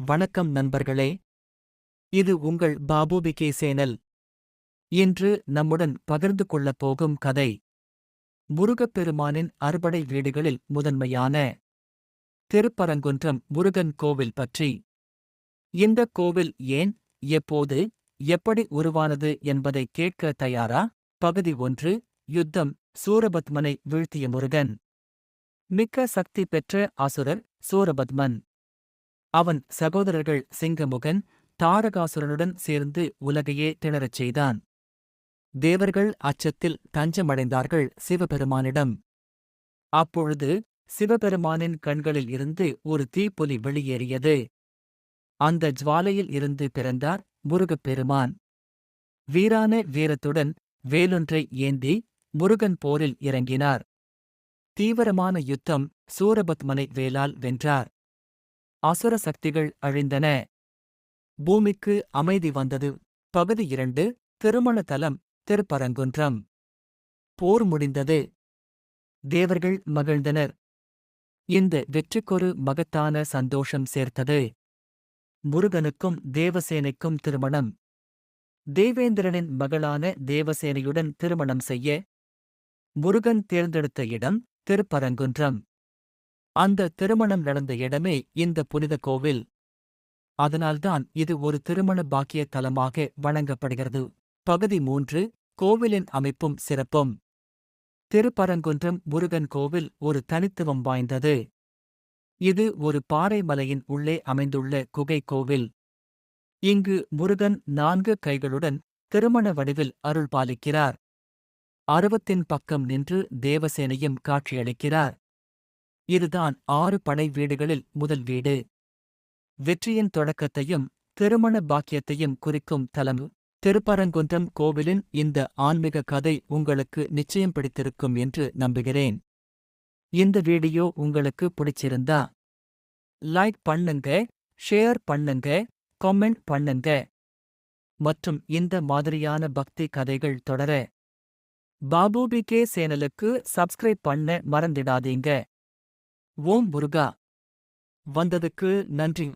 வணக்கம் நண்பர்களே. இது உங்கள் பாபுபிகே சேனல். இன்று நம்முடன் பகிர்ந்து கொள்ளப் போகும் கதை. முருகப்பெருமானின் அறுபடை வீடுகளில் முதன்மையான திருப்பரங்குன்றம் முருகன் கோவில் பற்றி. இந்த கோவில் ஏன் எப்போது எப்படி உருவானது என்பதை கேட்க தயாரா? பகுதி ஒன்று யுத்தம் சூரபத்மனை வீழ்த்திய முருகன். மிக்க சக்தி பெற்ற அசுரர் சூரபத்மன். அவன் சகோதரர்கள் சிங்கமுகன் தாரகாசுரனுடன் சேர்ந்து உலகையே திணறச் செய்தான். தேவர்கள் அச்சத்தில் தஞ்சமடைந்தார்கள் சிவபெருமானிடம். அப்பொழுது சிவபெருமானின் கண்களில் இருந்து ஒரு தீப்பொலி வெளியேறியது. அந்த ஜுவாலையில் இருந்து பிறந்தார் முருகப்பெருமான். வீரான வீரத்துடன் வேலொன்றை ஏந்தி முருகன் போரில் இறங்கினார். தீவிரமான யுத்தம் சூரபத்மனை வேலால் வென்றார். அசுர சக்திகள் அழிந்தன. பூமிக்கு அமைதி வந்தது. பகுதி இரண்டு திருமண தலம் திருப்பரங்குன்றம். போர் முடிந்தது. தேவர்கள் மகிழ்ந்தனர். இந்த வெற்றிக்கொரு மகத்தான சந்தோஷம் சேர்த்தது. முருகனுக்கும் தேவசேனைக்கும் திருமணம். தேவேந்திரனின் மகளான தேவசேனையுடன் திருமணம் செய்ய முருகன் தேர்ந்தெடுத்த இடம் திருப்பரங்குன்றம். அந்த திருமணம் நடந்த இடமே இந்த புனித கோவில். அதனால்தான் இது ஒரு திருமண பாக்கிய தலமாக வழங்கப்படுகிறது. பகுதி மூன்று கோவிலின் அமைப்பும் சிறப்பும். திருப்பரங்குன்றம் முருகன் கோவில் ஒரு தனித்துவம் வாய்ந்தது. இது ஒரு பாறை மலையின் உள்ளே அமைந்துள்ள குகை கோவில். இங்கு முருகன் நான்கு கைகளுடன் திருமண வடிவில் அருள் பாலிக்கிறார் அருவத்தின் பக்கம் நின்று தேவசேனையும் காட்சியளிக்கிறார். இதுதான் ஆறு படை வீடுகளில் முதல் வீடு. வெற்றியின் தொடக்கத்தையும் திருமண பாக்கியத்தையும் குறிக்கும் தலம். திருப்பரங்குன்றம் கோவிலின் இந்த ஆன்மீக கதை உங்களுக்கு நிச்சயம் பிடித்திருக்கும் என்று நம்புகிறேன். இந்த வீடியோ உங்களுக்கு பிடிச்சிருந்தா லைக் பண்ணுங்க ஷேர் பண்ணுங்க கமெண்ட் பண்ணுங்க. மற்றும் இந்த மாதிரியான பக்தி கதைகள் தொடர பாபுபிகே சேனலுக்கு சப்ஸ்கிரைப் பண்ண மறந்திடாதீங்க. ஓம் முருகா. வந்ததுக்கு நன்றி.